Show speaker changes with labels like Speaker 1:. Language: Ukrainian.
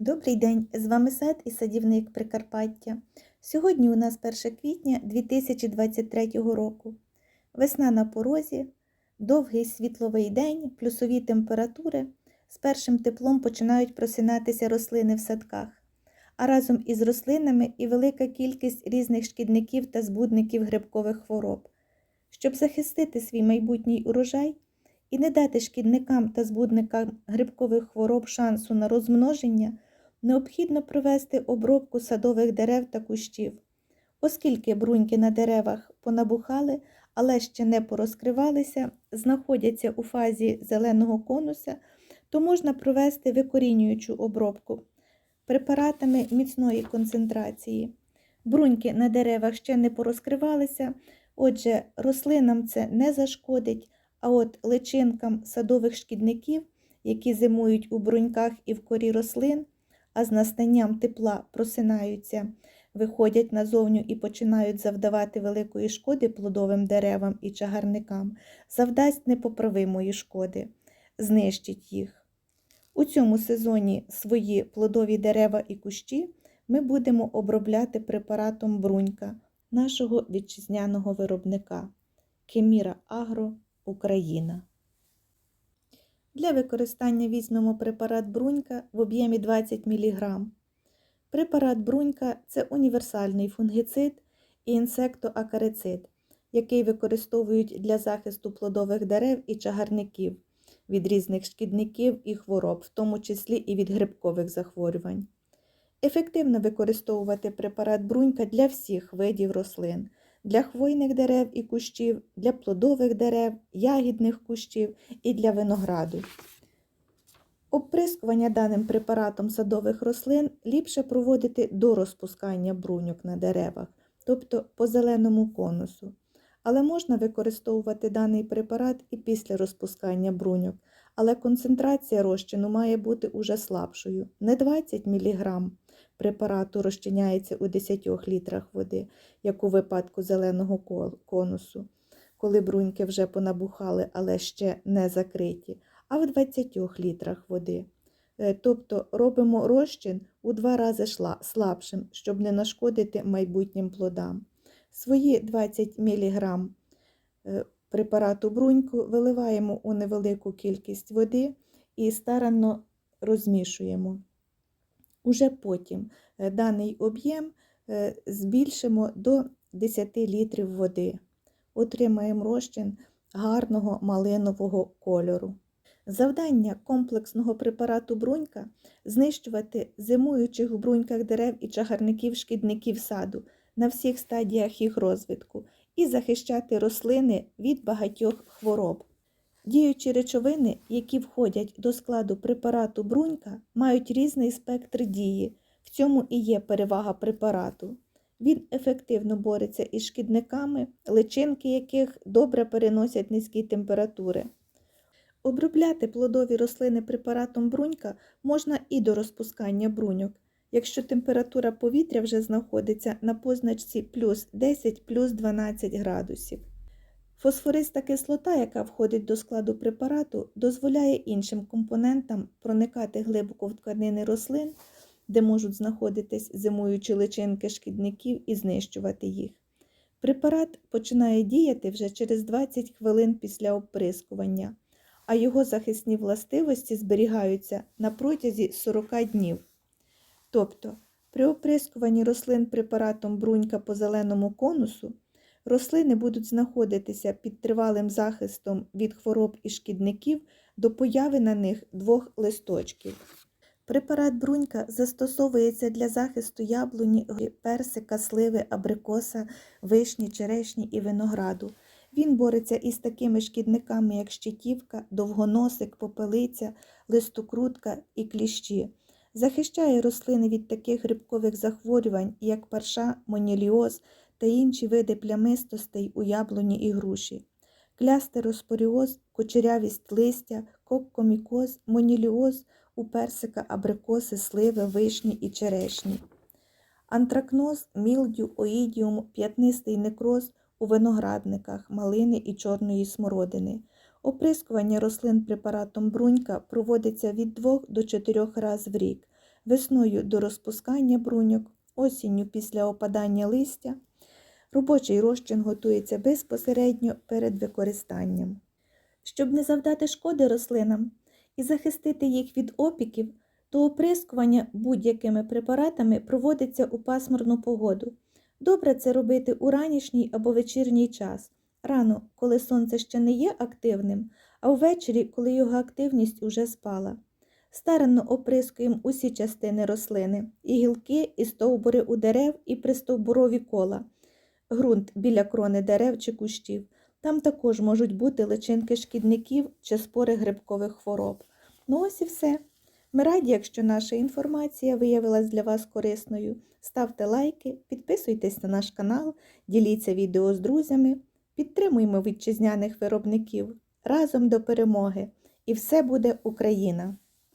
Speaker 1: Добрий день! З вами сад і садівник Прикарпаття. Сьогодні у нас 1 квітня 2023 року. Весна на порозі, довгий світловий день, плюсові температури. З першим теплом починають просинатися рослини в садках, а разом із рослинами і велика кількість різних шкідників та збудників грибкових хвороб. Щоб захистити свій майбутній урожай і не дати шкідникам та збудникам грибкових хвороб шансу на розмноження, необхідно провести обробку садових дерев та кущів. Оскільки бруньки на деревах понабухали, але ще не порозкривалися, знаходяться у фазі зеленого конуса, то можна провести викорінюючу обробку препаратами міцної концентрації. Бруньки на деревах ще не порозкривалися, отже, рослинам це не зашкодить, а от личинкам садових шкідників, які зимують у бруньках і в корі рослин, а з настанням тепла просинаються, виходять назовню і починають завдавати великої шкоди плодовим деревам і чагарникам, завдасть непоправимої шкоди, знищить їх. У цьому сезоні свої плодові дерева і кущі ми будемо обробляти препаратом брунька нашого вітчизняного виробника Кеміра Агро Україна. Для використання візьмемо препарат брунька в об'ємі 20 мг. Препарат брунька це універсальний фунгіцид і інсектоакарицид, який використовують для захисту плодових дерев і чагарників від різних шкідників і хвороб, в тому числі і від грибкових захворювань. Ефективно використовувати препарат брунька для всіх видів рослин, для хвойних дерев і кущів, для плодових дерев, ягідних кущів і для винограду. Обприскування даним препаратом садових рослин ліпше проводити до розпускання бруньок на деревах, тобто по зеленому конусу. Але можна використовувати даний препарат і після розпускання бруньок, але концентрація розчину має бути уже слабшою, не 20 мг препарату розчиняється у 10 літрах води, як у випадку зеленого конусу, коли бруньки вже понабухали, але ще не закриті, а в 20 літрах води. Тобто робимо розчин у два рази слабшим, щоб не нашкодити майбутнім плодам. Свої 20 мг препарату бруньку виливаємо у невелику кількість води і старанно розмішуємо. Уже потім даний об'єм збільшимо до 10 літрів води. Отримаємо розчин гарного малинового кольору. Завдання комплексного препарату брунька знищувати зимуючих в бруньках дерев і чагарників шкідників саду на всіх стадіях їх розвитку і захищати рослини від багатьох хвороб. Діючі речовини, які входять до складу препарату брунька, мають різний спектр дії, в цьому і є перевага препарату. Він ефективно бореться із шкідниками, личинки яких добре переносять низькі температури. Обробляти плодові рослини препаратом брунька можна і до розпускання бруньок, якщо температура повітря вже знаходиться на позначці плюс 10 плюс 12 градусів. Фосфориста кислота, яка входить до складу препарату, дозволяє іншим компонентам проникати глибоко в тканини рослин, де можуть знаходитись зимуючі личинки шкідників і знищувати їх. Препарат починає діяти вже через 20 хвилин після оприскування, а його захисні властивості зберігаються на протязі 40 днів. Тобто, при оприскуванні рослин препаратом брунька по зеленому конусу рослини будуть знаходитися під тривалим захистом від хвороб і шкідників до появи на них двох листочків. Препарат брунька застосовується для захисту яблуні, персика, сливи, абрикоса, вишні, черешні і винограду. Він бореться із такими шкідниками, як щитівка, довгоносик, попелиця, листокрутка і кліщі. Захищає рослини від таких грибкових захворювань, як парша, моніліоз та інші види плямистостей у яблуні і груші, клястероспоріоз, кучерявість листя, коккомікоз, моніліоз у персика, абрикоси, сливи, вишні і черешні, антракноз, мілдю, оїдіум, п'ятнистий некроз у виноградниках, малини і чорної смородини. Оприскування рослин препаратом брунька проводиться від 2 до 4 разів в рік. весною до розпускання бруньок, осінню після опадання листя. Робочий розчин готується безпосередньо перед використанням. Щоб не завдати шкоди рослинам і захистити їх від опіків, то оприскування будь-якими препаратами проводиться у пасмурну погоду. Добре це робити у ранішній або вечірній час, рано, коли сонце ще не є активним, а ввечері, коли його активність уже спала. Старанно оприскуємо усі частини рослини, і гілки, і стовбури у дерев, і пристовбурові кола, ґрунт біля крони дерев чи кущів. Там також можуть бути личинки шкідників чи спори грибкових хвороб. Ну ось і все. Ми раді, якщо наша інформація виявилась для вас корисною. Ставте лайки, підписуйтесь на наш канал, діліться відео з друзями, підтримуємо вітчизняних виробників разом до перемоги. І все буде Україна!